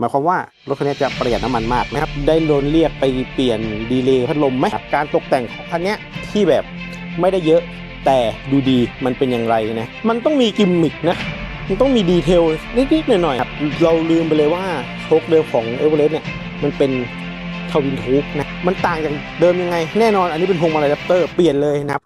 หมายความว่ารถคันนี้จะประหยัดน้ำมันมากนะครับ ได้โดนเรียกไปเปลี่ยนดีเลย์พัดลมไหมการตกแต่งของคันนี้ที่แบบไม่ได้เยอะแต่ดูดีมันเป็นอย่างไรนะ มันต้องมีกิมมิคนะ มันต้องมีดีเทลนิดๆหน่อยๆครับเราลืมไปเลยว่าโชคเดิมของเอเวอเรสต์เนี่ยมันเป็นทวินทูบนะ มันต่างจากเดิมยังไง แน่นอนอันนี้เป็นพวงมาลัยแรปเตอร์เปลี่ยนเลยนะครับ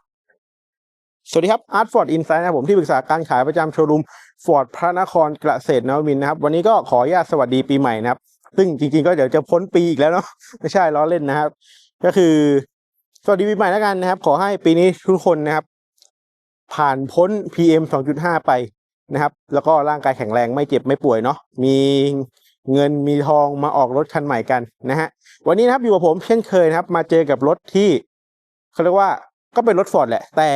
สวัสดีครับ Art Ford Insight นะครับผมที่ปรึกษาการขายประจำโชว์รูม Ford พระนครเกษตรนวมินนะครับ วันนี้ก็ขออนุญาตสวัสดีปีใหม่นะครับ ซึ่งจริงๆก็เดี๋ยวจะพ้นปีอีกแล้วเนาะไม่ใช่ล้อเล่นนะครับ ก็คือสวัสดีปีใหม่แล้วกันนะครับ ขอให้ปีนี้ทุกคนนะครับ ผ่านพ้น PM 2.5 ไปนะครับ แล้วก็ร่างกายแข็งแรงไม่เจ็บไม่ป่วยเนาะมีเงินมีทองมาออกรถคันใหม่กันนะฮะวันนี้นะครับอยู่กับผมเช่นเคยนะครับ มาเจอกับรถที่เขาเรียกว่าก็เป็นรถฟอร์ดแหละ แต่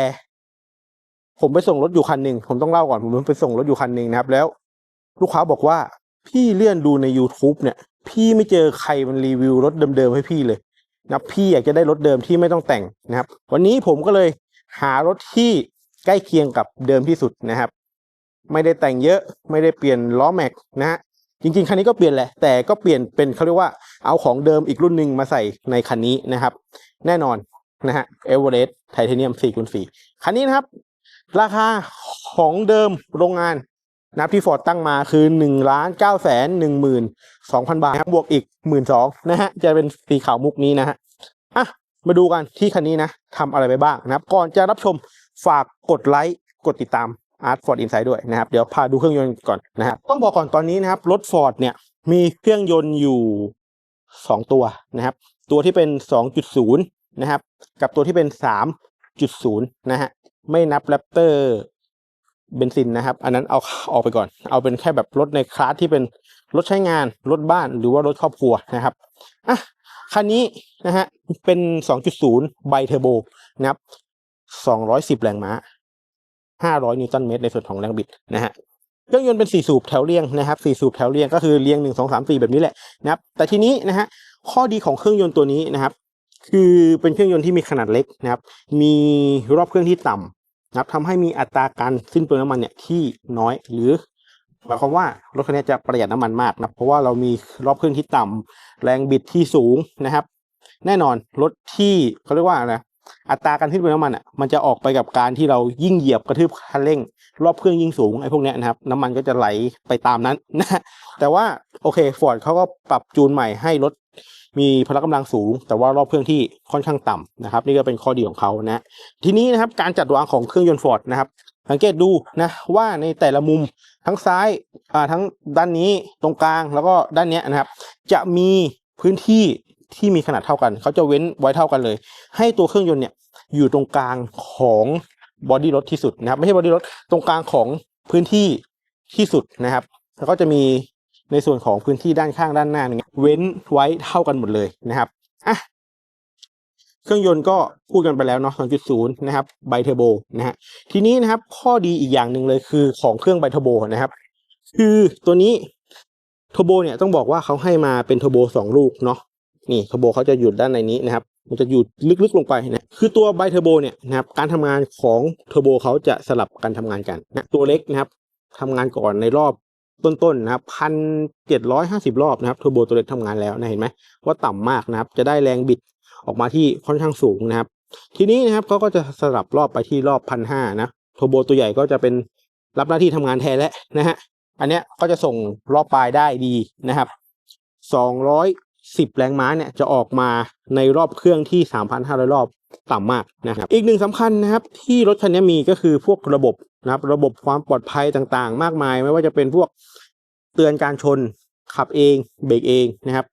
ผมไปส่งรถอยู่คันหนึ่งผมต้องเล่าก่อนผมไปส่งรถอยู่คันหนึ่งนะครับ แล้ว ลูกค้าบอกว่าพี่เลื่อนดูใน YouTube เนี่ย พี่ไม่เจอใครมันรีวิวรถเดิมๆให้พี่เลยนะพี่อยากจะได้รถเดิมที่ไม่ต้องแต่งนะครับ วันนี้ผมก็เลยหารถที่ใกล้เคียงกับเดิมที่สุดนะครับ ไม่ได้แต่งเยอะไม่ได้เปลี่ยนล้อแม็กนะฮะจริงๆคันนี้ก็เปลี่ยนแหละ แต่ก็เปลี่ยนเป็นเขาเรียกว่าเอาของเดิมอีกรุ่นหนึ่งมาใส่ในคันนี้นะครับ แน่นอนนะฮะเอเวอเรสต์ไทเทเนียม4คูณ4คันนี้นะครับ ราคาของเดิมโรงงานนะครับที่ฟอร์ดตั้งมาคือ1นึ่งล้านเก้าแสนหนึ่งหมื่นสองพันบาทบบวกอีกหมื่นสองนะฮะจะเป็นสีขาวมุกนี้นะฮะอะมาดูกันที่คันนี้นะทำอะไรไปบ้างนะครับ ก่อนจะรับชมฝากกดไลค์กดติดตาม Art Ford Insight ด้วยนะครับ เดี๋ยวพาดูเครื่องยนต์ก่อนนะครับต้องบอกก่อนตอนนี้นะครับ รถ Ford เนี่ยมีเครื่องยนต์อยู่ 2 ตัวนะครับ ตัวที่เป็น 2.0 นะครับ กับตัวที่เป็น 3.0 นะฮะ ไม่นับแรปเตอร์เบนซินนะครับ อันนั้นเอาออกไปก่อน เอาเป็นแค่แบบรถในคลาสที่เป็นรถใช้งาน รถบ้านหรือว่ารถครอบครัวนะครับอะคันนี้นะฮะเป็น 2.0 ไบเทอร์โบนะครับ 210 แรงม้า 500 นิวตันเมตร ในส่วนของแรงบิดนะฮะเครื่องยนต์เป็น 4 สูบแถวเรียงนะครับ4สูบแถวเรียงก็คือเรียง 1 2 3 4 แบบนี้แหละนะครับแต่ทีนี้นะฮะข้อดีของเครื่องยนต์ตัวนี้นะครับ คือเป็นเครื่องยนต์ที่มีขนาดเล็กนะครับ มีรอบเครื่องที่ต่ำ นะครับทำให้มีอัตราการสิ้นเปลืองน้ำมันเนี่ยที่น้อยหรือหมายความว่ารถคันนี้จะประหยัดน้ำมันมากนะเพราะว่าเรามีรอบเครื่องที่ต่ำแรงบิดที่สูงนะครับ แน่นอนรถที่เขาเรียกว่านะอัตราการสิ้นเปลืองน้ำมันอะมันจะออกไปกับการที่เรายิ่งเหยียบกระทืบคันเร่ง รอบเครื่องยิ่งสูงไอ้พวกเนี้ยนะครับน้ำมันก็จะไหลไปตามนั้นนะแต่ว่าโอเคฟอร์ดเขาก็ปรับจูนใหม่ให้รถ มีพละกำลังสูง แต่ว่ารอบเครื่องที่ค่อนข้างต่ำนะครับ นี่ก็เป็นข้อดีของเขานะ ทีนี้นะครับการจัดวางของเครื่องยนต์ฟอร์ดนะครับสังเกตดูนะว่าในแต่ละมุมทั้งซ้ายอ่าทั้งด้านนี้ตรงกลางแล้วก็ด้านเนี้ยนะครับ จะมีพื้นที่ที่มีขนาดเท่ากัน เขาจะเว้นไว้เท่ากันเลย ให้ตัวเครื่องยนต์เนี่ยอยู่ตรงกลางของบอดี้รถที่สุดนะครับ ไม่ใช่บอดี้รถตรงกลางของพื้นที่ที่สุดนะครับ แล้วก็จะมี ในส่วนของพื้นที่ด้านข้างด้านหน้าเนี่ยเว้นไว้เท่ากันหมดเลยนะครับอะเครื่องยนต์ก็พูดกันไปแล้วเนาะ2.0 นะครับไบเทอร์โบนะฮะทีนี้นะครับข้อดีอีกอย่างหนึ่งเลยคือของเครื่องไบเทอร์โบนะครับ คือตัวนี้เทอร์โบเนี่ยต้องบอกว่าเขาให้มาเป็นเทอร์โบสองลูกเนาะนี่เทอร์โบเขาจะอยู่ด้านในนี้นะครับ มันจะอยู่ลึกๆลงไปนะคือตัวไบเทอร์โบเนี่ยนะครับการทำงานของเทอร์โบเขาจะสลับกันทำงานกันนะตัวเล็กนะครับทำงานก่อนในรอบ ต้นๆนะครับพันเจ็ดร้อยห้าสิบรอบนะครับเทอร์โบตัวเล็กทำงานแล้วนะเห็นไหมว่าต่ำมากนะครับ จะได้แรงบิดออกมาที่ค่อนข้างสูงนะครับ ทีนี้นะครับเขาก็จะสลับรอบไปที่รอบพันห้านะเทอร์โบตัวใหญ่ก็จะเป็นรับหน้าที่ทำงานแทนแล้วนะฮะอันเนี้ยก็จะส่งรอบปลายได้ดีนะครับสองร้อยสิบแรงม้าเนี่ยจะออกมาในรอบเครื่องที่สามพันห้าร้อยรอบ ต่ำมากนะครับอีกหนึ่งสำคัญนะครับที่รถคันนี้มีก็คือพวกระบบนะครับระบบความปลอดภัยต่างๆ มากมาย ไม่ว่าจะเป็นพวกเตือนการชนขับเองเบรกเองนะครับ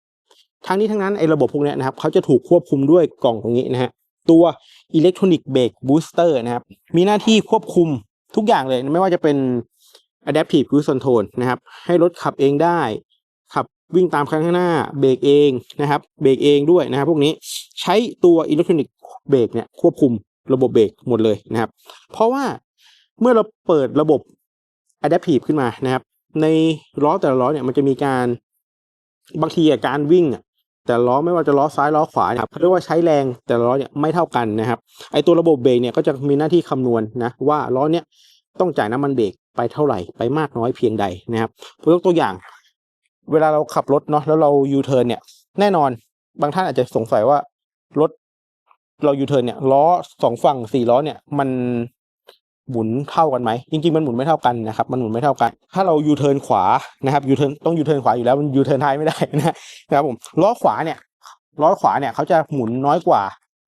ทั้งนี้ทั้งนั้นไอ้ระบบพวกนี้นะครับเขาจะถูกควบคุมด้วยกล่องตรงนี้นะฮะตัวอิเล็กทรอนิกส์เบรกบูสเตอร์นะครับมีหน้าที่ควบคุมทุกอย่างเลย ไม่ว่าจะเป็น adaptive cruise control นะครับให้รถขับเองได้ ขับวิ่งตามคันข้างหน้าเบรกเองนะครับเบรกเองด้วยนะครับพวกนี้ใช้ตัวอิเล็กทรอนิกส์ เบรกเนี่ยควบคุมระบบเบรกหมดเลยนะครับ เพราะว่าเมื่อเราเปิดระบบ adaptive ขึ้นมานะครับ ในล้อแต่ละล้อเนี่ยมันจะมีการบางทีการวิ่งอะแต่ล้อไม่ว่าจะล้อซ้ายล้อขวาเนี่ยครับเขาเรียกว่าใช้แรงแต่ล้อเนี่ยไม่เท่ากันนะครับไอตัวระบบเบรกเนี่ยก็จะมีหน้าที่คำนวณนะว่าล้อเนี่ยต้องจ่ายน้ำมันเบรกไปเท่าไหร่ไปมากน้อยเพียงใดนะครับยกตัวอย่าง เวลาเราขับรถเนาะแล้วเรายูเทิร์นเนี่ยแน่นอนบางท่านอาจจะสงสัยว่ารถ เรายูเทิร์นเนี่ยล้อสองฝั่งสี่ล้อเนี่ยมันหมุนเท่ากันไหมจริงๆมันหมุนไม่เท่ากันนะครับมันหมุนไม่เท่ากัน ถ้าเรายูเทิร์นขวานะครับยูเทิร์นต้องยูเทิร์นขวาอยู่แล้วมันยูเทิร์นท้ายไม่ได้นะครับผมล้อขวาเนี่ยล้อขวาเนี่ยเขาจะหมุนน้อยกว่า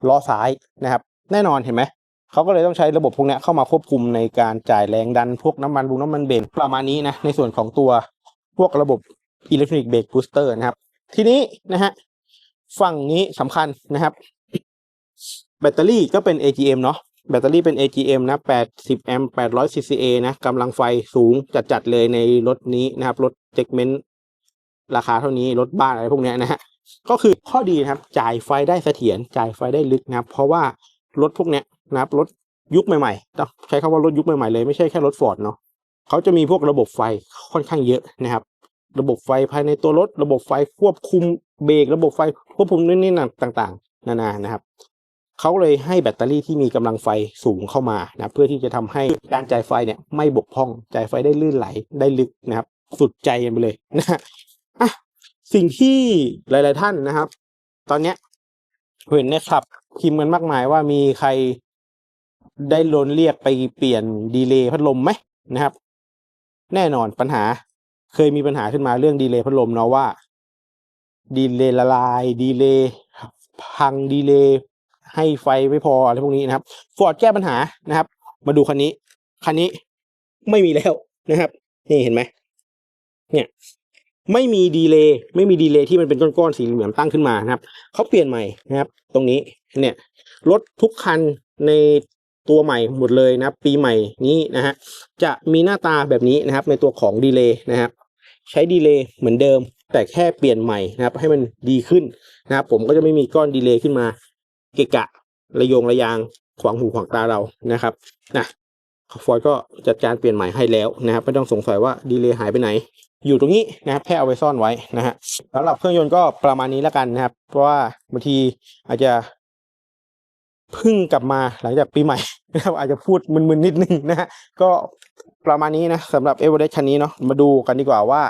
ล้อซ้ายนะครับ แน่นอนเห็นไหมเขาก็เลยต้องใช้ระบบพวกนี้เข้ามาควบคุมในการจ่ายแรงดันพวกน้ำมันบุงน้ำมันเบนประมาณนี้นะในส่วนของตัวพวกระบบอิเล็กทรอนิกส์เบรกบูสเตอร์นะครับ ทีนี้นะฮะฝั่งนี้สำคัญนะครับ แบตเตอรี่ก็เป็น AGM เนาะแบตเตอรี่เป็น AGM นะ 80 แอมป์ 800 CCA นะกำลังไฟสูงจัดๆเลยในรถนี้นะครับ รถเ e กเมนต์ราคาเท่านี้รถบ้านอะไรพวกนี้นะฮะ ก็คือข้อดีนะครับ จ่ายไฟได้เสถียรจ่ายไฟได้ลึกนะครับ เพราะว่ารถพวกนี้นะครับรถยุคใหม่ๆต้องใช้คำว่ารถยุคใหม่ๆเลยไม่ใช่แค่รถฟอร์ดเนาะเขาจะมีพวกระบบไฟค่อนข้างเยอะนะครับ ระบบไฟภายในตัวรถ ระบบไฟควบคุมเบรกระบบไฟควบคุมนู่นนี่นั่นต่าง ๆ นานานะครับ เขาเลยให้แบตเตอรี่ที่มีกำลังไฟสูงเข้ามานะเพื่อที่จะทำให้การจ่ายไฟเนี่ยไม่บกพร่องจ่ายไฟได้ลื่นไหลได้ลึกนะครับ สุดใจกันไปเลยนะฮะอะสิ่งที่หลาย ๆ ท่านนะครับ ตอนเนี้ยเห็นนะครับพิมพ์กันมากมายว่ามีใครได้โดนเรียกไปเปลี่ยนดีเลย์พัดลมไหมนะครับ แน่นอนปัญหาเคยมีปัญหาขึ้นมาเรื่องดีเลย์พัดลมเนาะว่าดีเลย์ละลายดีเลย์พังดีเลย์ ให้ไฟไม่พออะไรพวกนี้นะครับฟอร์ดแก้ปัญหานะครับ มาดูคันนี้ คันนี้ไม่มีแล้วนะครับ นี่เห็นไหมเนี่ยไม่มีดีเลย์ไม่มีดีเลย์ที่มันเป็นก้อนๆสีเหลืองตั้งขึ้นมานะครับเขาเปลี่ยนใหม่นะครับ ตรงนี้เนี่ยรถทุกคันในตัวใหม่หมดเลยนะปีใหม่นี้นะฮะจะมีหน้าตาแบบนี้นะครับ ในตัวของดีเลย์นะครับ ใช้ดีเลย์เหมือนเดิม แต่แค่เปลี่ยนใหม่นะครับ ให้มันดีขึ้นนะครับ ผมก็จะไม่มีก้อนดีเลย์ขึ้นมา เกะกะระยงระยางขวางหูขวางตาเรานะครับนะฟอยก็จัดการเปลี่ยนใหม่ให้แล้วนะครับไม่ต้องสงสัยว่าดีเลย์หายไปไหน อยู่ตรงนี้นะครับแค่เอาไว้ซ่อนไว้นะฮะสำหรับเครื่องยนต์ก็ประมาณนี้แล้วกันนะครับ เพราะว่าบางทีอาจจะพิ่งกลับมาหลังจากปีใหม่นะครับอาจจะพูดมึนๆนิดนึงนะฮะก็ประมาณนี้นะสำหรับเอเวอเรสต์คันนี้เนาะมาดูกันดีกว่าว่า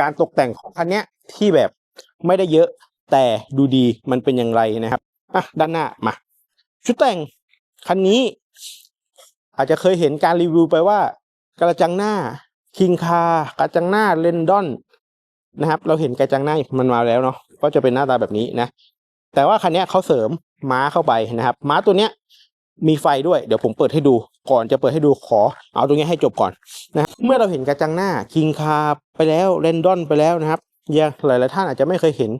การตกแต่งของคันเนี้ยที่แบบไม่ได้เยอะแต่ดูดีมันเป็นอย่างไรนะครับ อะด้านหน้ามา ชุดแต่งคันนี้ อาจจะเคยเห็นการรีวิวไปว่า กระจังหน้าคิงคากระจังหน้าเลนดอนนะครับ เราเห็นกระจังหน้ามันมาแล้วเนาะก็จะเป็นหน้าตาแบบนี้นะ แต่ว่าคันนี้เขาเสริมม้าเข้าไปนะครับ ม้าตัวเนี้ยมีไฟด้วยเดี๋ยวผมเปิดให้ดูก่อนจะเปิดให้ดูขอ เอาตรงนี้ให้จบก่อนนะเมื่อเราเห็นกระจังหน้าคิงคาไปแล้วเลนดอนไปแล้วนะครับยังหลาย ๆ ท่านอาจจะไม่เคยเห็น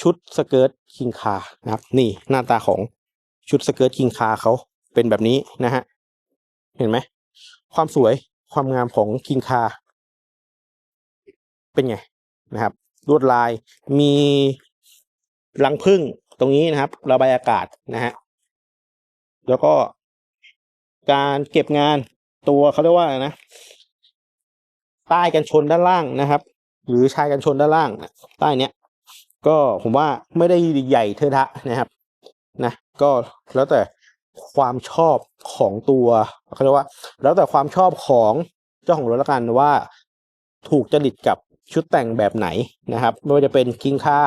ชุดสเกิร์ตคิงคานะครับ นี่หน้าตาของชุดสเกิร์ตคิงคาเขาเป็นแบบนี้นะฮะ เห็นไหม ความสวยความงามของคิงคา เป็นไงนะครับลวดลายมีรังผึ้งตรงนี้นะครับ ระบายอากาศนะฮะแล้วก็การเก็บงานตัวเขาเรียกว่าอะไรนะใต้กันชนด้านล่างนะครับ หรือชายกันชนด้านล่างใต้เนี้ย ก็ผมว่าไม่ได้ใหญ่เทอะทะนะครับนะก็แล้วแต่ความชอบของตัวเขาเรียกว่า แล้วแต่ความชอบของเจ้าของรถละกันว่าถูกจริตกับชุดแต่งแบบไหนนะครับ ไม่ว่าจะเป็นคิงคา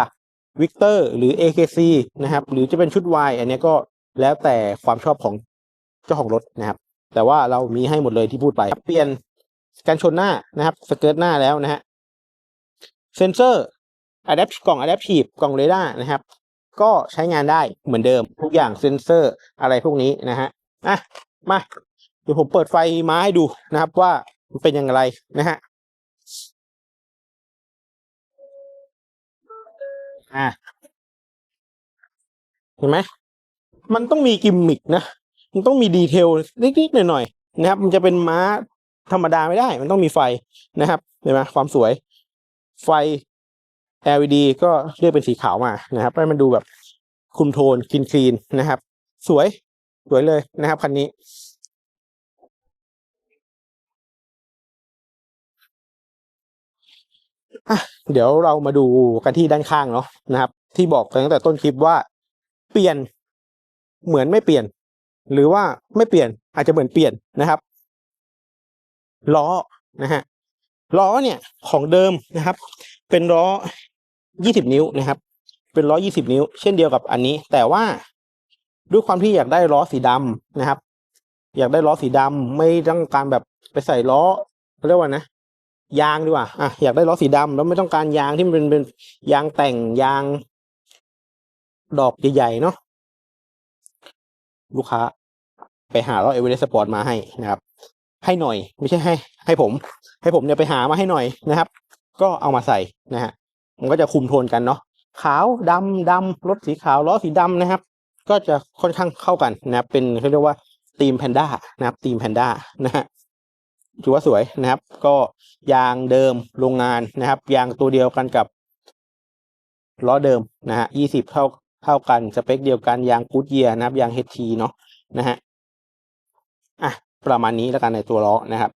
วิกเตอร์หรือ AKC นะครับ หรือจะเป็นชุด Y อันนี้ก็แล้วแต่ความชอบของเจ้าของรถนะครับ แต่ว่าเรามีให้หมดเลยที่พูดไป เปลี่ยนการชนหน้านะครับ สเกิร์ตหน้าแล้วนะฮะเซนเซอร์ อะแดปกล่องอะแดปทีฟกล่องเรดาร์นะครับ ก็ใช้งานได้เหมือนเดิม ทุกอย่างเซนเซอร์อะไรพวกนี้นะฮะอะมาเดี๋ยวผมเปิดไฟมาให้ดูนะครับว่ามันเป็นอย่างไรนะฮะอะเห็นไหมมันต้องมีกิมมิกนะ มันต้องมีดีเทลนิดๆหน่อยๆนะครับ มันจะเป็นม้าธรรมดาไม่ได้ มันต้องมีไฟนะครับเห็นไหมความสวย ไฟ LED ก็เลือกเป็นสีขาวมานะครับให้มันดูแบบคุมโทนคลีนคลีนนะครับ สวยสวยเลยนะครับคันนี้ เดี๋ยวเรามาดูกันที่ด้านข้างเนาะนะครับ ที่บอกตั้งแต่ต้นคลิปว่าเปลี่ยนเหมือนไม่เปลี่ยน หรือว่าไม่เปลี่ยนอาจจะเหมือนเปลี่ยนนะครับล้อนะฮะล้อเนี่ยของเดิมนะครับ เป็นล้อ 20 นิ้วนะครับ เป็นล้อ 20 นิ้ว เช่นเดียวกับอันนี้ แต่ว่าด้วยความที่อยากได้ล้อสีดำนะครับ อยากได้ล้อสีดำไม่ต้องการแบบไปใส่ล้อเขาเรียกว่านะยางดีกว่าอะอยากได้ล้อสีดำแล้วไม่ต้องการยางที่มันเป็นเป็นยางแต่งยาง ดอกใหญ่ๆเนาะลูกค้า ไปหาล้อเอเวอเรสต์สปอร์ตมาให้นะครับ ให้หน่อย ไม่ใช่ให้ ให้ผม ให้ผมเนี่ยไปหามาให้หน่อยนะครับ ก็เอามาใส่นะฮะ มันก็จะคุมโทนกันเนาะขาวดำดำรถสีขาวล้อสีดำนะครับ ก็จะค่อนข้างเข้ากันนะครับเป็นเขาเรียกว่าทีมแพนด้านะครับทีมแพนด้านะฮะถือว่าสวยนะครับ ก็ยางเดิมโรงงานนะครับยางตัวเดียวกันกับล้อเดิมนะฮะยี่สิบเท่าเท่ากันสเปคเดียวกันยางกูดเยียนะครับยางเฮทีเนาะนะฮะอะประมาณนี้แล้วกันในตัวล้อนะครับ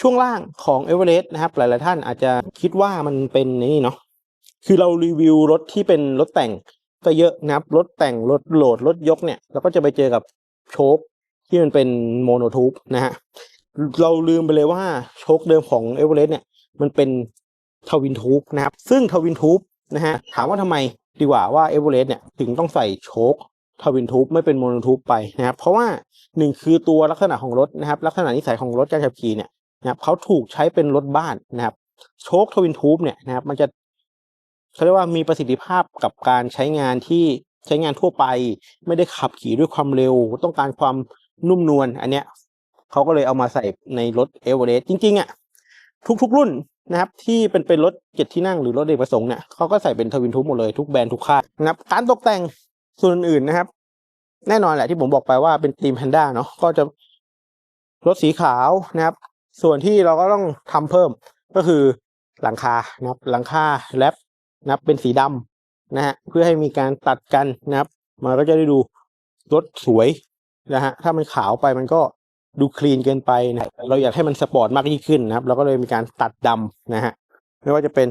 ช่วงล่างของเอเวอเรสต์นะครับ หลาย ๆ ท่านอาจจะคิดว่ามันเป็นนี่เนาะ คือเรารีวิวรถที่เป็นรถแต่งก็เยอะนะครับรถแต่งรถโหลดรถยกเนี่ยเราก็จะไปเจอกับโชคที่มันเป็นโมโนทูบนะฮะเราลืมไปเลยว่าโชคเดิมของเอเวอเรสต์เนี่ยมันเป็นทวินทูบนะครับ ซึ่งทวินทูบนะฮะถามว่าทำไมดีกว่าว่าเอเวอเรสต์เนี่ยถึงต้องใส่โชคทวินทูบไม่เป็นโมโนทูบไปนะครับ เพราะว่าหนึ่งคือตัวลักษณะของรถนะครับ ลักษณะนิสัยของรถการขับขี่เนี่ยนะครับเขาถูกใช้เป็นรถบ้านนะครับโชคทวินทูบเนี่ยนะครับมันจะ เขาเรียกว่ามีประสิทธิภาพกับการใช้งานที่ใช้งานทั่วไป ไม่ได้ขับขี่ด้วยความเร็ว ต้องการความนุ่มนวลอันเนี้ยเขาก็เลยเอามาใส่ในรถเอเวอเรสต์จริงๆอะทุกๆรุ่นนะครับที่เป็นเป็นรถเจ็ดที่นั่งหรือรถเอกประสงค์เนี่ยเขาก็ใส่เป็นทวินทูบหมดเลยทุกแบรนด์ทุกค่ายนะครับการตกแต่งส่วนอื่นๆนะครับ แน่นอนแหละที่ผมบอกไปว่าเป็นทีมแพนด้าเนาะก็จะรถสีขาวนะครับ ส่วนที่เราก็ต้องทำเพิ่มก็คือหลังคานะครับหลังคาแรป นะครับเป็นสีดำนะฮะเพื่อให้มีการตัดกันนะครับมันก็จะได้ดูรถสวยนะฮะถ้ามันขาวไปมันก็ดูคลีนเกินไปนะเราอยากให้มันสปอร์ตมากยิ่งขึ้นนะครับ เราก็เลยมีการตัดดำนะฮะไม่ว่าจะเป็น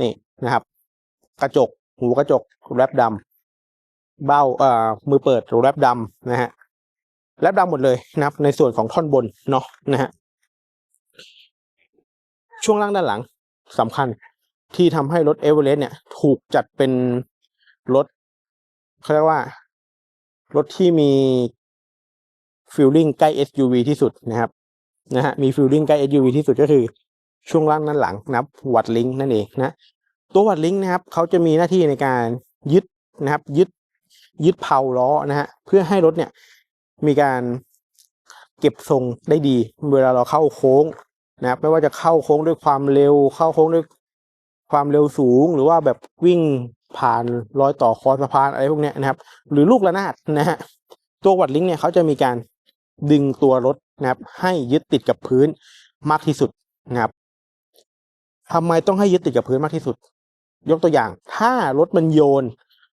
นี่นะครับ กระจกหูกระจกแรปดำเบ้าเอ่อมือเปิดแรปดำนะฮะแรปดำหมดเลยนะครับ ในส่วนของท่อนบนเนาะนะฮะช่วงล่างด้านหลังสำคัญ ที่ทำให้รถเอเวอเรสต์เนี่ย ถูกจัดเป็นรถเขาเรียกว่า รถที่มีฟิลลิ่งใกล้ SUV ที่สุดนะครับนะฮะมีฟิลลิ่งใกล้ SUV ที่สุดก็คือช่วงล่างด้านหลังนะครับวัดลิงนั่นเองนะตัววัดลิงนะครับเขาจะมีหน้าที่ในการยึดนะครับ ยึดยึดเพาล้อนะฮะเพื่อให้รถเนี่ยมีการเก็บทรงได้ดี เวลาเราเข้าโค้งนะครับไม่ว่าจะเข้าโค้งด้วยความเร็ว เข้าโค้งด้วย ความเร็วสูง หรือว่าแบบวิ่งผ่านรอยต่อคอสะพานอะไรพวกนี้นะครับ หรือลูกระนาดนะฮะตัววัดลิงก์เนี่ยเขาจะมีการดึงตัวรถนะครับ ให้ยึดติดกับพื้นมากที่สุดนะครับทำไมต้องให้ยึดติดกับพื้นมากที่สุด ยกตัวอย่าง ถ้ารถมันโยน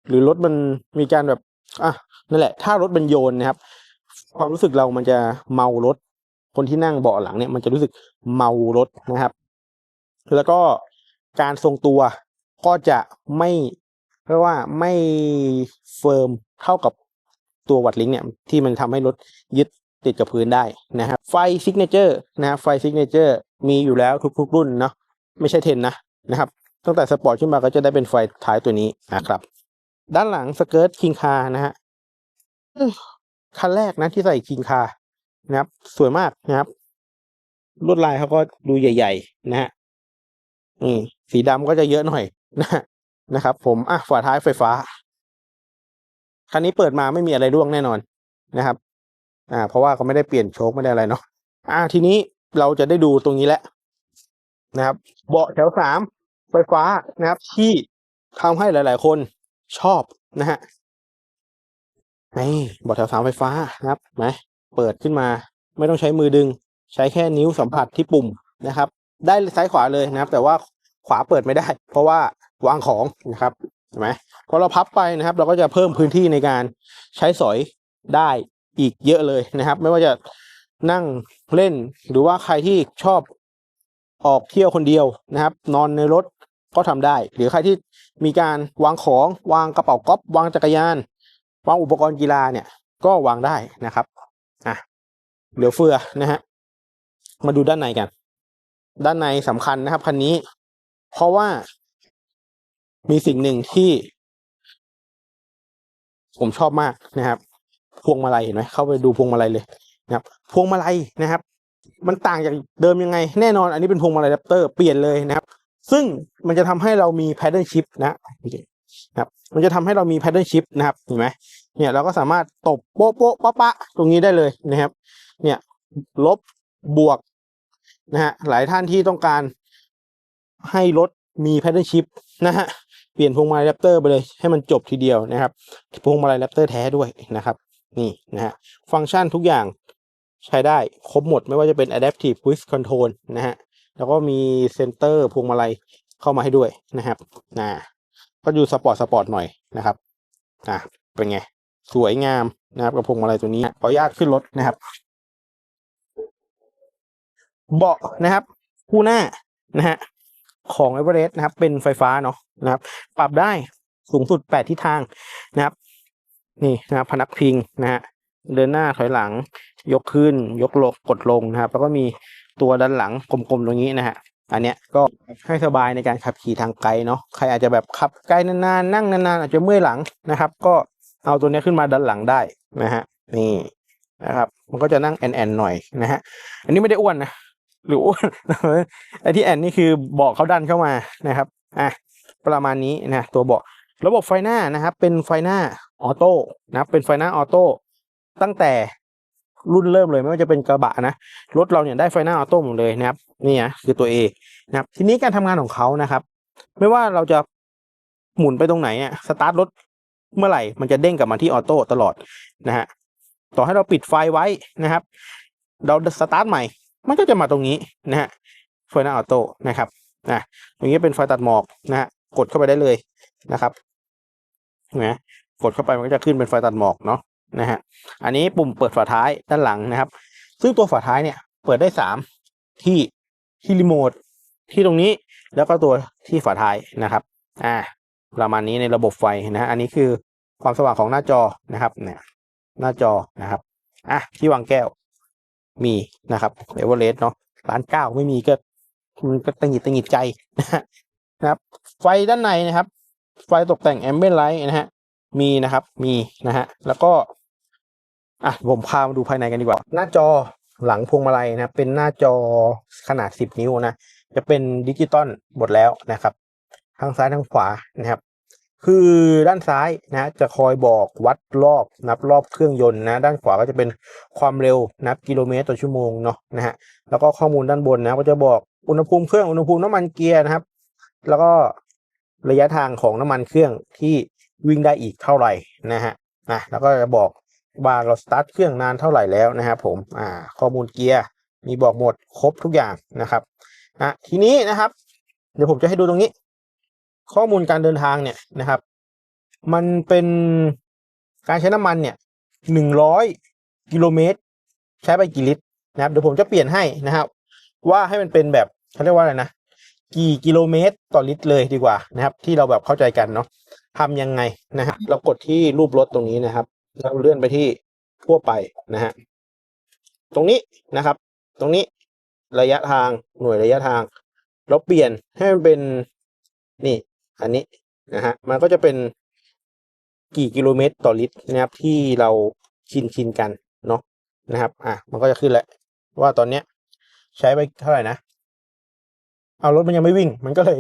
หรือรถมันมีการแบบอะนั่นแหละ ถ้ารถมันโยนนะครับ ความรู้สึกเรามันจะเมารถ คนที่นั่งเบาะหลังเนี่ยมันจะรู้สึกเมารถนะครับ แล้วก็ การทรงตัวก็จะไม่เรียกว่าไม่เฟิร์มเท่ากับตัววัดลิงเนี่ยที่มันทำให้รถยึดติดกับพื้นได้นะครับไฟซิกเนเจอร์นะครับไฟซิกเนเจอร์มีอยู่แล้วทุกๆรุ่นเนาะไม่ใช่เทนนะนะครับตั้งแต่สปอร์ตขึ้นมาก็จะได้เป็นไฟท้ายตัวนี้นะครับ ด้านหลังสเกิร์ตคิงคานะฮะคันแรกนะที่ใส่คิงคานะครับ สวยมากนะครับลวดลายเขาก็ดูใหญ่ ๆ นะฮะนี่ สีดำก็จะเยอะหน่อยนะนะครับ ผมอะฝาท้ายไฟฟ้า คันนี้เปิดมาไม่มีอะไรร่วงแน่นอนนะครับ อ่า เพราะว่าเขาไม่ได้เปลี่ยนโชคไม่ได้อะไรเนาะอ่า ทีนี้เราจะได้ดูตรงนี้แหละนะครับ เบาะแถวสามไฟฟ้านะครับ ที่ทำให้หลาย ๆ คนชอบนะฮะนี่เบาะแถวสามไฟฟ้านะครับไหมเปิดขึ้นมา ไม่ต้องใช้มือดึง ใช้แค่นิ้วสัมผัสที่ปุ่มนะครับ ได้ซ้ายขวาเลยนะครับ แต่ว่า ขวาเปิดไม่ได้ เพราะว่าวางของนะครับเห็นไหมพอเราพับไปนะครับ เราก็จะเพิ่มพื้นที่ในการใช้สอยได้อีกเยอะเลยนะครับ ไม่ว่าจะนั่งเล่นหรือว่าใครที่ชอบออกเที่ยวคนเดียวนะครับ นอนในรถก็ทำได้ หรือใครที่มีการวางของวางกระเป๋าก๊อฟวางจักรยาน วางอุปกรณ์กีฬาเนี่ย ก็วางได้นะครับอะเหลือเฟือนะฮะมาดูด้านในกัน ด้านในสำคัญนะครับคันนี้ เพราะว่ามีสิ่งหนึ่งที่ ผมชอบมากนะครับ พวงมาลัยเห็นไหมเข้าไปดูพวงมาลัยเลยนะครับ พวงมาลัยนะครับ มันต่างจากเดิมยังไง แน่นอนอันนี้เป็นพวงมาลัยแรปเตอร์เปลี่ยนเลยนะครับ ซึ่งมันจะทำให้เรามี pattern shift นะนะครับ มันจะทำให้เรามี pattern shift นะครับเห็นไหมเนี่ยเราก็สามารถตบโป๊ะโป๊ะปะปะตรงนี้ได้เลยนะครับ เนี่ย ลบบวกนะฮะหลายท่านที่ต้องการ ให้รถมี pattern shift นะฮะเปลี่ยนพวงมาลัยแรปเตอร์ไปเลยให้มันจบทีเดียวนะครับพวงมาลัยแรปเตอร์แท้ด้วยนะครับนี่นะฮะฟังก์ชันทุกอย่างใช้ได้ครบหมดไม่ว่าจะเป็น adaptive cruise control นะฮะแล้วก็มีเซนเตอร์พวงมาลัยเข้ามาให้ด้วยนะครับนะก็อยู่สปอร์ตสปอร์ตหน่อยนะครับอะเป็นไง สวยงามนะครับกับพวงมาลัยตัวนี้ขออนุญาตขึ้นรถนะครับ เบาะนะครับ คู่หน้านะฮะ ของ e v e r e s t นะครับ เป็นไฟฟ้าเนาะนะครับ ปรับได้สูงสุดแปดทิศทางนะครับ นี่นะครับพนักพิงนะฮะเดินหน้าถอยหลัง ยกขึ้น ยกลงกดลงนะครับ แล้วก็มีตัวด้านหลังกลมๆตรงนี้นะฮะอันเนี้ยก็ให้สบายในการขับขี่ทางไกลเนาะใครอาจจะแบบขับไกลนานๆนั่งนานๆอาจจะเมื่อยหลังนะครับ ก็เอาตัวนี้ขึ้นมาด้านหลังได้นะฮะนี่นะครับ มันก็จะนั่งแอนๆหน่อยนะฮะอันนี้ไม่ได้อ้วนนะ หรืออ้วนไอ้ที่แอนนี่คือเบาะเขาดันเข้ามานะครับอะประมาณนี้นะตัวเบาะระบบไฟหน้านะครับ เป็นไฟหน้าออโต้นะเป็นไฟหน้าออโต้ตั้งแต่รุ่นเริ่มเลยไม่ว่าจะเป็นกระบะนะรถเราเนี่ยได้ไฟหน้าออโต้หมดเลยนะครับนี่นะคือตัว A นะครับทีนี้การทำงานของเขานะครับ ไม่ว่าเราจะหมุนไปตรงไหนอะสตาร์ทรถเมื่อไหร่มันจะเด้งกลับมาที่ออโต้ตลอดนะฮะต่อให้เราปิดไฟไว้นะครับ เราสตาร์ทใหม่ มันก็จะมาตรงนี้นะฮะไฟหน้าออโต้นะครับนะตรงนี้เป็นไฟตัดหมอกนะฮะกดเข้าไปได้เลยนะครับนไหมกดเข้าไปมันก็จะขึ้นเป็นไฟตัดหมอกเนาะนะฮะอันนี้ปุ่มเปิดฝาท้ายด้านหลังนะครับ ซึ่งตัวฝาท้ายเนี่ยเปิดได้สามที่ที่รีโมทที่ตรงนี้แล้วก็ตัวที่ฝาท้ายนะครับอ่าประมาณนี้ในระบบไฟนะฮะอันนี้คือความสว่างของหน้าจอนะครับเนี่ยหน้าจอนะครับอะที่วางแก้ว มีนะครับเอเวอเรสต์เนาะร้านเก้าไม่มีก็มันก็ตังหิดตังหิดใจนะครับ ไฟด้านในนะครับ ไฟตกแต่งแอมเบ n ไลท์นะฮะมีนะครับมีนะฮะแล้วก็อะผมพามาดูภายในกันดีกว่า หน้าจอหลังพวงมาลัยนะครับเป็นหน้าจอขนาด 10 นิ้วนะ จะเป็นดิจิตอลหมดแล้วนะครับ ทางซ้ายทางขวานะครับ คือด้านซ้ายนะจะคอยบอกวัดรอบนับรอบเครื่องยนต์นะ ด้านขวาก็จะเป็นความเร็วนับกิโลเมตรต่อชั่วโมงเนาะนะฮะแล้วก็ข้อมูลด้านบนนะก็จะบอกอุณหภูมิเครื่องอุณหภูมิน้ำมันเกียร์นะครับ แล้วก็ระยะทางของน้ำมันเครื่องที่วิ่งได้อีกเท่าไหร่นะฮะนะแล้วก็จะบอกว่าเราสตาร์ทเครื่องนานเท่าไหร่แล้วนะครับผมอ่าข้อมูลเกียร์มีบอกหมดครบทุกอย่างนะครับอะทีนี้นะครับ เดี๋ยวผมจะให้ดูตรงนี้ ข้อมูลการเดินทางเนี่ยนะครับ มันเป็นการใช้น้ำมันเนี่ยหนึ่งร้อยกิโลเมตร ใช้ไปกี่ลิตรนะครับเดี๋ยวผมจะเปลี่ยนให้นะครับ ว่าให้มันเป็นแบบเขาเรียกว่าอะไรนะกี่กิโลเมตรต่อลิตรเลยดีกว่านะครับ ที่เราแบบเข้าใจกันเนาะทำยังไงนะฮะเรากดที่รูปรถตรงนี้นะครับแล้วเลื่อนไปที่ทั่วไปนะฮะตรงนี้นะครับ ตรงนี้ระยะทางหน่วยระยะทาง เราเปลี่ยนให้มันเป็นนี่ อันนี้นะฮะมันก็จะเป็นกี่กิโลเมตรต่อลิตรนะครับที่เราชินชินกันเนาะนะครับอะมันก็จะขึ้นแล้วว่าตอนเนี้ยใช้ไปเท่าไหร่นะ เอารถมันยังไม่วิ่ง มันก็เลย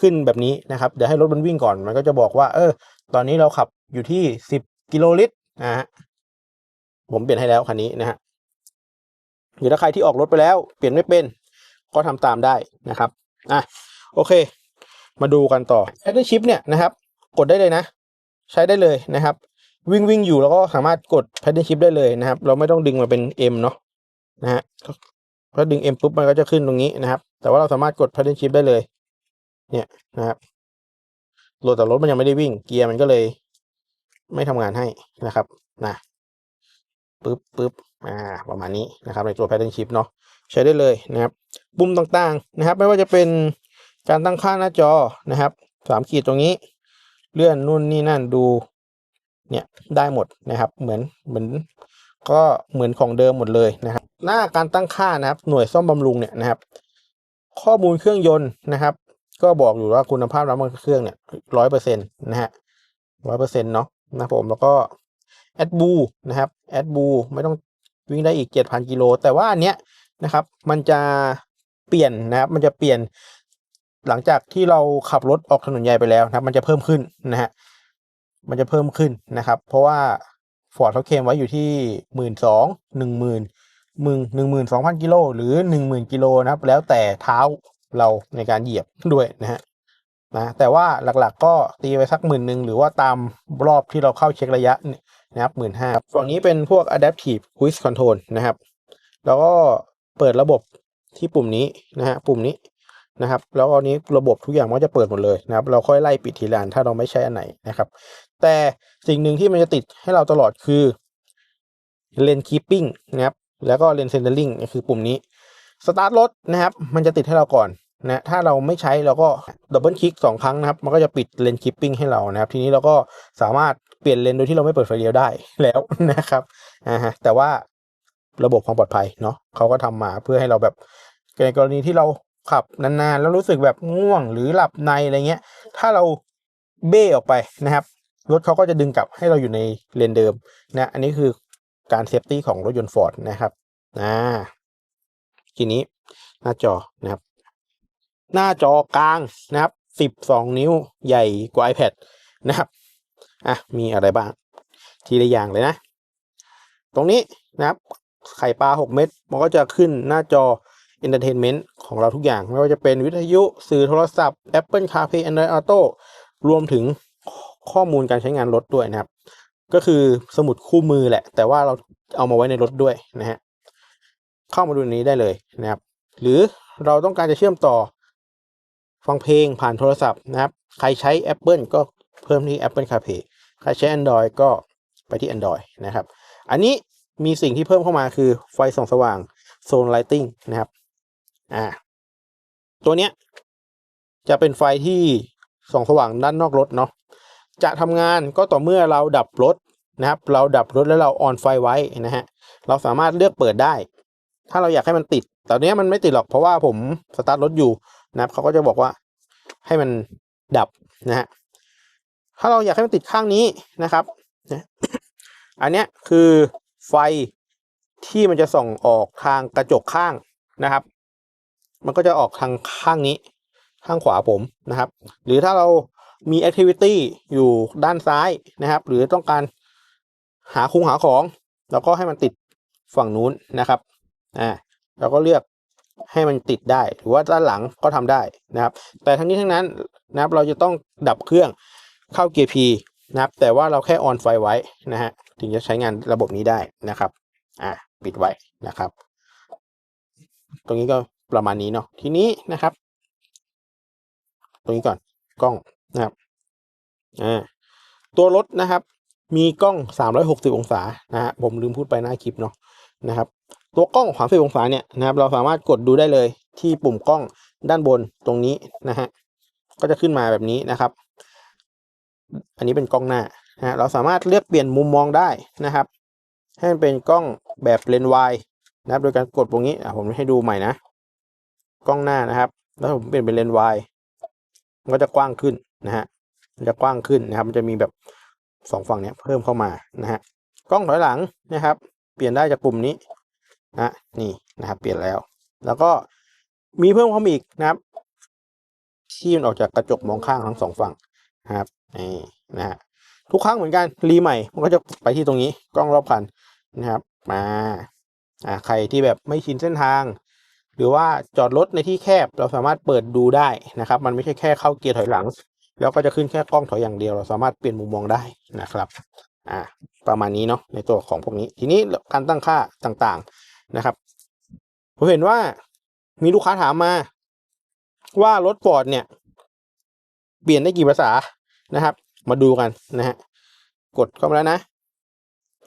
ขึ้นแบบนี้นะครับ เดี๋ยวให้รถมันวิ่งก่อน มันก็จะบอกว่า เออ ตอนนี้เราขับอยู่ที่สิบกิโลลิตรนะฮะผมเปลี่ยนให้แล้วคันนี้นะฮะหรือถ้าใครที่ออกรถไปแล้ว เปลี่ยนไม่เป็น ก็ทำตามได้นะครับ อะ โอเค มาดูกันต่อ Pattern Shift เนี่ยนะครับ กดได้เลยนะ ใช้ได้เลยนะครับ วิ่งวิ่งอยู่แล้วก็สามารถกด Pattern Shift ได้เลยนะครับ เราไม่ต้องดึงมาเป็น M เนาะนะฮะพอดึง M ปุ๊บมันก็จะขึ้นตรงนี้นะครับ แต่ว่าเราสามารถกด paddle shift ได้เลย เนี่ยนะครับรถแต่รถมันยังไม่ได้วิ่ง เกียร์มันก็เลย ไม่ทำงานให้นะครับนะปึ๊บปึ๊บอ่าประมาณนี้นะครับ ในตัว paddle shift เนาะใช้ได้เลยนะครับ ปุ่มต่างๆนะครับ ไม่ว่าจะเป็น การตั้งค่าหน้าจอนะครับสามขีดตรงนี้เลื่อนนู่นนี่นั่นดูเนี่ยได้หมดนะครับ เหมือนเหมือนก็เหมือนของเดิมหมดเลยนะครับ หน้าการตั้งค่านะครับ หน่วยซ่อมบำรุงเนี่ยนะครับ ข้อมูลเครื่องยนต์นะครับ ก็บอกอยู่ว่าคุณภาพน้ำมันเครื่องเนี่ยร้อยเปอร์เซ็นต์นะฮะร้อยเปอร์เซ็นต์เนาะนะผมแล้วก็แอดบูนะครับแอดบูไม่ต้องวิ่งได้อีกเจ็ดพันกิโลแต่ว่าอันเนี้ยนะครับ มันจะเปลี่ยนนะครับ มันจะเปลี่ยน หลังจากที่เราขับรถออกถนนใหญ่ไปแล้วนะครับ มันจะเพิ่มขึ้นนะฮะมันจะเพิ่มขึ้นนะครับ เพราะว่าฟอร์ดเขาเคลมไว้อยู่ที่หมื่นสองหนึ่งหมื่นหมื่นหนึ่งหมื่นสองพันกิโลหรือหนึ่งหมื่นกิโลนะครับ แล้วแต่เท้าเราในการเหยียบด้วยนะฮะนะแต่ว่าหลักๆก็ตีไปสักหมื่นหนึ่งหรือว่าตามรอบที่เราเข้าเช็คระยะนะครับหมื่นห้าฝั่งนี้เป็นพวก adaptive cruise control นะครับ แล้วก็เปิดระบบที่ปุ่มนี้นะฮะปุ่มนี้ นะครับ แล้วอันนี้ระบบทุกอย่างมันจะเปิดหมดเลยนะครับ เราค่อยไล่ปิดทีละอันถ้าเราไม่ใช้อันไหนนะครับ แต่สิ่งหนึ่งที่มันจะติดให้เราตลอดคือเลนคีปปิ้งนะครับ แล้วก็เลนเซนเดอร์ลิงก็คือปุ่มนี้สตาร์ทรถนะครับ มันจะติดให้เราก่อนนะถ้าเราไม่ใช้เราก็ดับเบิลคลิกสองครั้งนะครับ มันก็จะปิดเลนคีปปิ้งให้เรานะครับ ทีนี้เราก็สามารถเปลี่ยนเลนโดยที่เราไม่เปิดไฟเลี้ยวได้แล้วนะครับอ่าฮะแต่ว่าระบบความปลอดภัยเนาะเขาก็ทำมาเพื่อให้เราแบบในกรณีที่เรา ขับนานๆ แล้วรู้สึกแบบง่วงหรือหลับในอะไรเงี้ย ถ้าเราเบ้ออกไปนะครับ รถเขาก็จะดึงกลับให้เราอยู่ในเลนเดิมนะอันนี้คือการเซฟตี้ของรถยนต์ฟอร์ดนะครับอ่าทีนี้หน้าจอนะครับ หน้าจอกลางนะครับ12 นิ้วใหญ่กว่า iPad นะครับอะมีอะไรบ้าง ทีละอย่างเลยนะ ตรงนี้นะครับไข่ปลา 6 เม็ดมันก็จะขึ้นหน้าจอ Entertainment ของเราทุกอย่าง ไม่ว่าจะเป็นวิทยุสื่อโทรศัพท์ Apple CarPlay Android Auto รวมถึงข้อมูลการใช้งานรถด้วยนะครับ ก็คือสมุดคู่มือแหละ แต่ว่าเราเอามาไว้ในรถด้วยนะฮะเข้ามาดูในนี้ได้เลยนะครับ หรือเราต้องการจะเชื่อมต่อ ฟังเพลงผ่านโทรศัพท์นะครับ ใครใช้ Apple ก็เพิ่มที่ Apple CarPlay ใครใช้ Android ก็ไปที่ Android นะครับ อันนี้มีสิ่งที่เพิ่มเข้ามาคือไฟส่องสว่าง Zone Lighting นะครับ อ่าตัวเนี้ยจะเป็นไฟที่ส่องสว่างด้านนอกรถเนาะจะทำงานก็ต่อเมื่อเราดับรถนะครับ เราดับรถแล้วเราออนไฟไว้นะฮะเราสามารถเลือกเปิดได้ ถ้าเราอยากให้มันติดตอนนี้มันไม่ติดหรอกเพราะว่าผมสตาร์ทรถอยู่นะครับเขาก็จะบอกว่าให้มันดับนะฮะถ้าเราอยากให้มันติดข้างนี้นะครับนะอันเนี้ยคือไฟที่มันจะส่องออกทางกระจกข้างนะครับ มันก็จะออกทางข้างนี้ ข้างขวาผมนะครับ หรือถ้าเรามีแอคทิวิตี้อยู่ด้านซ้ายนะครับ หรือต้องการหาคุงหาของเราก็ให้มันติดฝั่งนู้นนะครับอ่าเราก็เลือกให้มันติดได้ หรือว่าด้านหลังก็ทำได้นะครับ แต่ทั้งนี้ทั้งนั้นนะครับเราจะต้องดับเครื่องเข้าเกียร์ P นะครับ แต่ว่าเราแค่ออนไฟไว้นะฮะถึงจะใช้งานระบบนี้ได้นะครับ อ่าปิดไว้นะครับ ตรงนี้ก็ ประมาณนี้เนาะทีนี้นะครับ ตรงนี้ก่อนกล้องนะครับอ่าตัวรถนะครับ มีกล้อง 360 องศานะฮะผมลืมพูดไปหน้าคลิปเนาะนะครับ ตัวกล้อง30องศาเนี่ยนะครับ เราสามารถกดดูได้เลยที่ปุ่มกล้องด้านบนตรงนี้นะฮะก็จะขึ้นมาแบบนี้นะครับ อันนี้เป็นกล้องหน้านะเราสามารถเลือกเปลี่ยนมุมมองได้นะครับ ให้มันเป็นกล้องแบบเลนส์วายนะครับ โดยการกดตรงนี้อ่ผมให้ดูใหม่นะ กล้องหน้านะครับ แล้วผมเปลี่ยนเป็นเลนส์วายมันก็จะกว้างขึ้นนะฮะมันจะกว้างขึ้นนะครับ มันจะมีแบบสองฝั่งเนี้ยเพิ่มเข้ามานะฮะกล้องถอยหลังนะครับ เปลี่ยนได้จากปุ่มนี้นะนี่นะครับ เปลี่ยนแล้ว แล้วก็มีเพิ่มเข้ามาอีกนะครับ ที่มันออกจากกระจกมองข้างทั้งสองฝั่งนะครับนี่นะฮะทุกครั้งเหมือนกันรีใหม่มันก็จะไปที่ตรงนี้กล้องรอบคันนะครับ มาอ่าใครที่แบบไม่ชินเส้นทาง หรือว่าจอดรถในที่แคบเราสามารถเปิดดูได้นะครับ มันไม่ใช่แค่เข้าเกียร์ถอยหลัง แล้วก็จะขึ้นแค่กล้องถอยอย่างเดียว เราสามารถเปลี่ยนมุมมองได้นะครับอ่าประมาณนี้เนาะในตัวของพวกนี้ ทีนี้การตั้งค่าต่างๆนะครับผมเห็นว่ามีลูกค้าถามมา ว่ารถฟอร์ดเนี่ย เปลี่ยนได้กี่ภาษานะครับ มาดูกันนะฮะกดเข้ามาแล้วนะ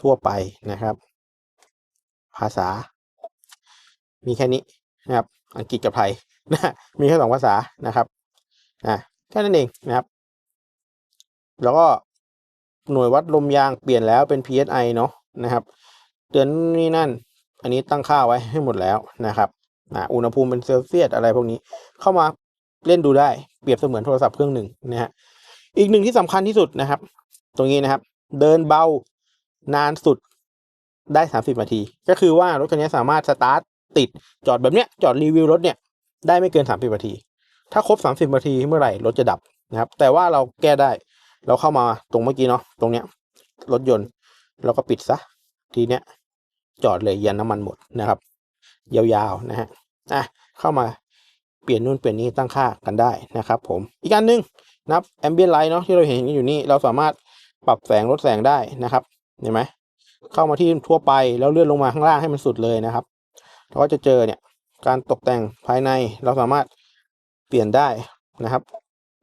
ทั่วไปนะครับ ภาษา มีแค่นี้ นะครับอังกฤษกับไทยนะมีแค่สองภาษานะครับอ่าแค่นั้นเองนะครับ แล้วก็หน่วยวัดลมยางเปลี่ยนแล้วเป็น PSI เนาะนะครับเตือนนี่นั่น อันนี้ตั้งค่าไว้ให้หมดแล้วนะครับอ่าอุณหภูมิเป็นเซลเซียสอะไรพวกนี้ เข้ามาเล่นดูได้เปรียบเสมือนโทรศัพท์เครื่องหนึ่งนะฮะอีกหนึ่งที่สำคัญที่สุดนะครับ ตรงนี้นะครับ เดินเบานานสุดได้สามสิบนาที ก็คือว่ารถคันนี้สามารถสตาร์ท ติด จอดแบบเนี้ยจอดรีวิวรถเนี่ยได้ไม่เกินสามสิบนาที ถ้าครบสามสิบนาทีเมื่อไหร่รถจะดับนะครับ แต่ว่าเราแก้ได้ เราเข้ามาตรงเมื่อกี้เนาะตรงเนี้ยรถยนต์เราก็ปิดซะทีเนี้ยจอดเลยยันน้ำมันหมดนะครับ ยาวๆนะฮะอะเข้ามาเปลี่ยนนู่นเปลี่ยนนี่ตั้งค่ากันได้นะครับ ผมอีกอันหนึ่งนะครับแอมเบียนไลท์เนาะที่เราเห็นกันอยู่นี่เราสามารถปรับแสงลดแสงได้นะครับเห็นไหมเข้ามาที่ทั่วไปแล้วเลื่อนลงมาข้างล่างให้มันสุดเลยนะครับ เราก็จะเจอเนี่ยการตกแต่งภายในเราสามารถเปลี่ยนได้นะครับ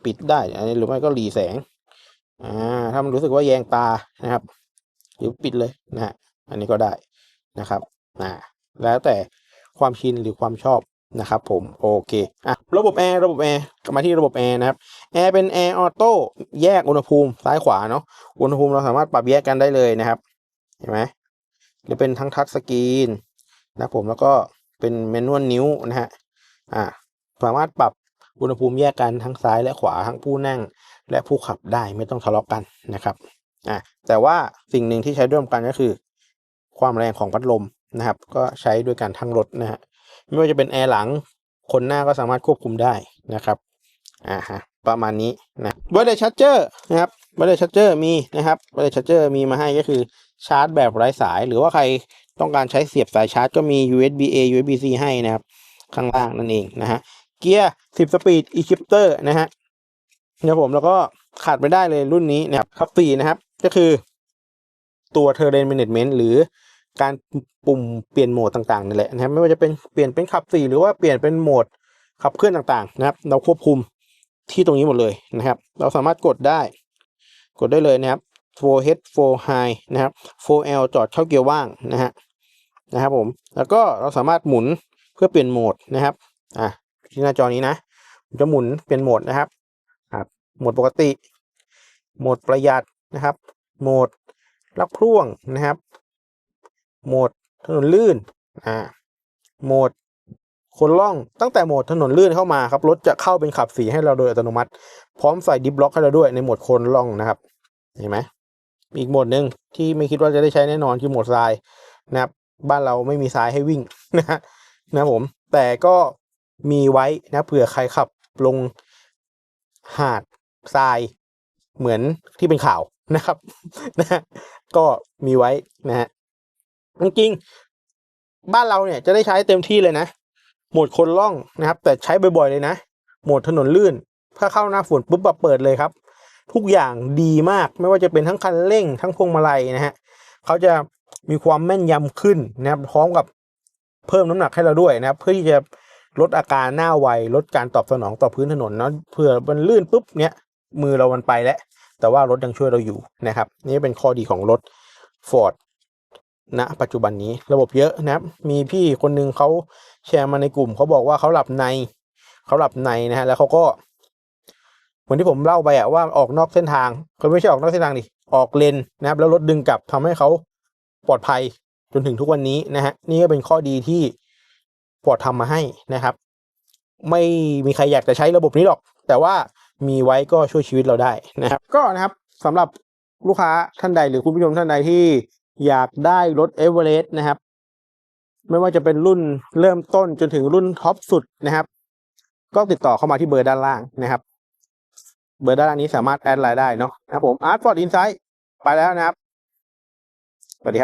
ปิดได้อันนี้หรือไม่ก็หลีแสงอ่าถ้ามันรู้สึกว่าแยงตานะครับหรือปิดเลยนะฮะอันนี้ก็ได้นะครับอ่าแล้วแต่ความชินหรือความชอบนะครับผมโอเคอะระบบแอร์ระบบแอร์กลับมาที่ระบบแอร์นะครับแอร์เป็นแอร์ออโต้แยกอุณหภูมิซ้ายขวาเนาะอุณหภูมิเราสามารถปรับแยกกันได้เลยนะครับเห็นไหมหรือเป็นทั้งทัชสกรีน นะครับผมแล้วก็เป็นเมนวลนิ้วนะฮะอ่าสามารถปรับอุณหภูมิแยกกันทั้งซ้ายและขวาทั้งผู้นั่ง และผู้ขับได้ไม่ต้องทะเลาะกันนะครับอะแต่ว่าสิ่งหนึ่งที่ใช้ร่วมกันก็คือ ความแรงของพัดลมนะครับ ก็ใช้ด้วยกันทั้งรถนะฮะไม่ว่าจะเป็นแอร์หลังคนหน้าก็สามารถควบคุมได้นะครับอ่าฮะประมาณนี้นะไวเลสชาร์เจอร์นะครับไวเลสชาร์เจอร์มีนะครับไวเลสชาร์เจอร์มีมาให้ก็คือชาร์จแบบไร้สาย หรือว่าใคร ต้องการใช้เสียบสายชาร์จก็มี USB A USB C ให้นะครับ ข้างล่างนั่นเองนะฮะ เกียร์ 10 สปีด e ิ i เตอร์นะฮะนะครับผมแล้วก็ขาดไม่ได้เลยรุ่นนี้นะครับคับสี่นะครับ ก็คือตัว Terrain Management หรือการปุ่มเปลี่ยนโหมดต่างๆนี่แหละนะครับ ไม่ว่าจะเป็นเปลี่ยนเป็นขับสี่หรือว่าเปลี่ยนเป็นโหมดขับเคลื่อนต่างๆ นะครับ เราควบคุมที่ตรงนี้หมดเลยนะครับ เราสามารถกดได้ กดได้เลยนะครับ 4H 4 high นะครับ 4L จอดเข้าเกียร์ว่างนะฮะนะครับผมแล้วก็เราสามารถหมุนเพื่อเปลี่ยนโหมดนะครับอะที่หน้าจอนี้นะผมจะหมุนเปลี่ยนโหมดนะครับอะโหมดปกติ โหมดประหยัดนะครับ โหมดรับพร่วงนะครับ โหมดถนนลื่นอ่าโหมดคนล่องตั้งแต่โหมดถนนลื่นเข้ามาครับรถจะเข้าเป็นขับสีให้เราโดยอัตโนมัติ พร้อมใส่ดิฟล็อกให้เราด้วยในโหมดคนล่องนะครับเห็นไหม อีกโหมดหนึ่งที่ไม่คิดว่าจะได้ใช้แน่นอนคือโหมดทรายนะครับ บ้านเราไม่มีทรายให้วิ่งนะนะครับผม แต่ก็มีไว้นะเผื่อใครขับลงหาดทรายเหมือนที่เป็นข่าวนะครับนะฮะก็มีไว้นะฮะจริงๆบ้านเราเนี่ยจะได้ใช้เต็มที่เลยนะ โหมดคนล่องนะครับ แต่ใช้บ่อยๆเลยนะ โหมดถนนลื่น ถ้าเข้าหน้าฝนปุ๊บแบบเปิดเลยครับ ทุกอย่างดีมาก ไม่ว่าจะเป็นทั้งคันเร่งทั้งพวงมาลัยนะฮะเขาจะมีความแม่นยำขึ้นนะครับพร้อมกับเพิ่มน้ำหนักให้เราด้วยนะครับ เพื่อที่จะลดอาการหน้าไวลดการตอบสนองต่อพื้นถนนเนาะเผื่อมันลื่นปุ๊บเนี้ยมือเรามันไปแล้ว แต่ว่ารถยังช่วยเราอยู่นะครับ นี่เป็นข้อดีของรถ Ford ณปัจจุบันนี้ระบบเยอะนะครับ มีพี่คนหนึ่งเขาแชร์มาในกลุ่มเขาบอกว่าเขาหลับในเขาหลับในนะฮะแล้วเขาก็ เหมือนที่ผมเล่าไปอะว่าออกนอกเส้นทางเขาไม่ใช่ออกนอกเส้นทางดิออกเลนนะครับ แล้วรถดึงกลับทำให้เขาปลอดภัยจนถึงทุกวันนี้นะฮะนี่ก็เป็นข้อดีที่ฟอร์ดทำมาให้นะครับ ไม่มีใครอยากจะใช้ระบบนี้หรอก แต่ว่ามีไว้ก็ช่วยชีวิตเราได้นะครับ ก็นะครับสำหรับลูกค้าท่านใดหรือคุณผู้ชมท่านใดที่อยากได้รถเอเวอเรสต์นะครับ ไม่ว่าจะเป็นรุ่นเริ่มต้นจนถึงรุ่นท็อปสุดนะครับ ก็ติดต่อเข้ามาที่เบอร์ด้านล่างนะครับ เบอร์ด้านนี้สามารถแอดไลน์ได้เนาะนะครับผมอาร์ตฟอร์ดอินไซต์ไปแล้วนะครับ